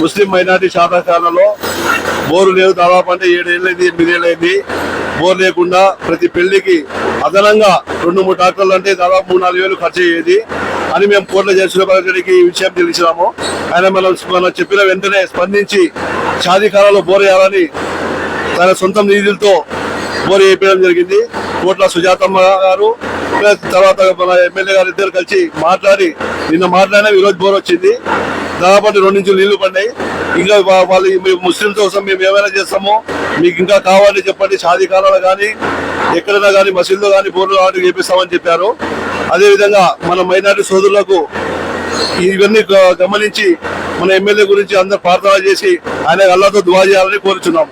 ముస్లిం minority శాతకాలలో bore లేవు దాదాపు అంటే ఏడేళ్ళైంది ఎనిమిదేళ్ళైంది. బోర్ లేకుండా ప్రతి పెళ్ళికి అదనంగా రెండు మూడు ట్రాక్టర్లు అంటే దాదాపు మూడు నాలుగు వేలు ఖర్చు అయ్యేది. అని మేము కోర్టులో చేసిన ఈ విషయం తెలిసినాము. ఆయన మనం మనం చెప్పిన వెంటనే స్పందించి షాదీ కాలంలో బోర్ వేయాలని తన సొంత నిధులతో బోర్ వేయడం జరిగింది. కోట్ల సుజాతమ్మ గారు తర్వాత మన ఎమ్మెల్యే గారు ఇద్దరు కలిసి మాట్లాడి నిన్న మాట్లాడినా ఈరోజు బోర్ వచ్చింది. దాదాపు రెండు నుంచి నీళ్ళు పడినాయి. ఇంకా వాళ్ళు ముస్లింస్ ముస్లింల కోసం మేము ఏమైనా చేస్తామో మీకు ఇంకా కావాలని చెప్పండి. సాధికారాలు కానీ ఎక్కడైనా కానీ మసీదులో కానీ బోర్లు ఆర్డర్ చేపిస్తామని చెప్పారు. అదేవిధంగా మన మైనార్టీ సోదరులకు ఇవన్నీ గమనించి మన ఎమ్మెల్యే గురించి అందరు ప్రార్థన చేసి ఆయన అల్లాతో దువా చేయాలని కోరుచున్నాము